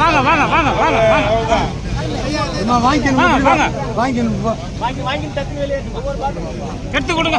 வாங்க வாங்க வாங்க வாங்க வாங்க வாங்கிக்கணும் வாங்க வாங்க வாங்கிக்கணும் எடுத்து கொடுங்க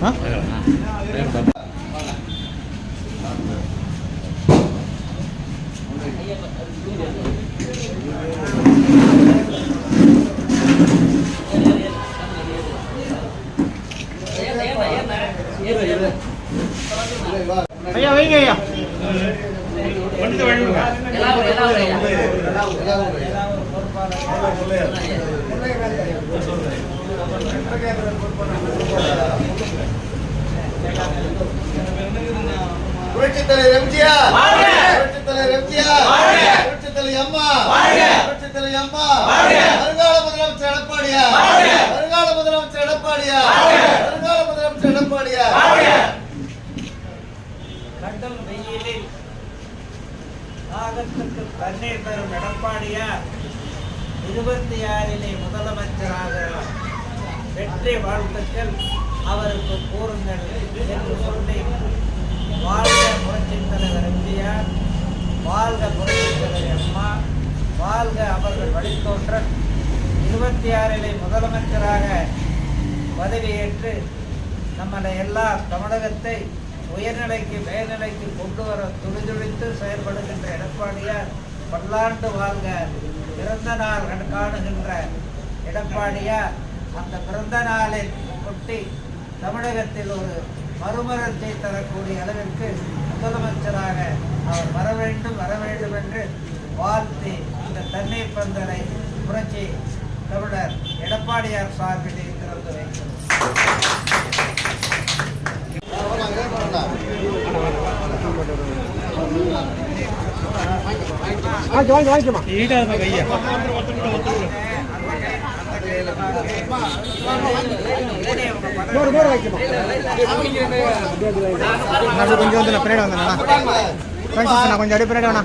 Hả? Hả? ஐயா வைங்க ஐயா. புரட்சித் தலைவர் எம்ஜிஆர். புரட்சித் தலைவர் எம்ஜிஆர். புரட்சித் தலைவர் அம்மா. புரட்சித் தலைவர் அம்மா. வருங்கால முதலமைச்சர் எடப்பாடியா வருங்கால முதலமைச்சர் எடப்பாடியா வருங்கால முதலமைச்சர் எடப்பாடியா கடும் வெயிலில் தமிழகத்திற்கு தண்ணீர் தரும் எடப்பாடியார் இருபத்தி ஆறிலே முதலமைச்சராக வெற்றி வாழ்த்துக்கள் அவருக்கு கூறுங்கள் என்று சொல்லி வாழ்க புரட்சித் தலைவர் எம்ஜிஆர் வாழ்க புரட்சித் தலைவர் அம்மா வாழ்க அவர்கள் வழித்தோன்றல். இருபத்தி ஆறிலே முதலமைச்சராக பதவியேற்று நம்மளை எல்லா தமிழகத்தை உயர்நிலைக்கு மேல்நிலைக்கு கொண்டு வர துடிதுடித்து செயல்படுகின்ற எடப்பாடியார் பல்லாண்டு வாழ்க பிறந்த நாள் காணுகின்ற எடப்பாடியார். அந்த பிறந்த நாளில் ஒட்டி தமிழகத்தில் ஒரு மறுமலர்ச்சி தரக்கூடிய அளவிற்கு முதலமைச்சராக அவர் வர வேண்டும் வர வேண்டும் என்று வாழ்த்தி இந்த தண்ணீர் பந்தலை புரட்சி தமிழர் எடப்பாடியார் சார்பிலே வாங்கி வாங்கி வாங்கிக்கமா நூறு நூறு வாங்கிக்கமா கொஞ்சம் வந்து நான் பின்னாடி வந்தேண்ணா ஃப்ரெண்ட்ஸ் நான் கொஞ்சம் அப்படியே பின்னாடி வேணா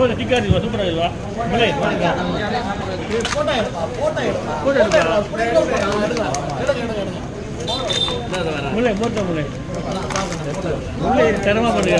போதும் கை நீட்டாங்கண்ணா ஆ. ஆயிரங்க ஆயிரம் உண்டு அக்கா இப்படி திரும்புங்க இப்படி திரும்புங்க முல்லை போட்ட முல்லை. முல்லை தரமா பண்ணுங்க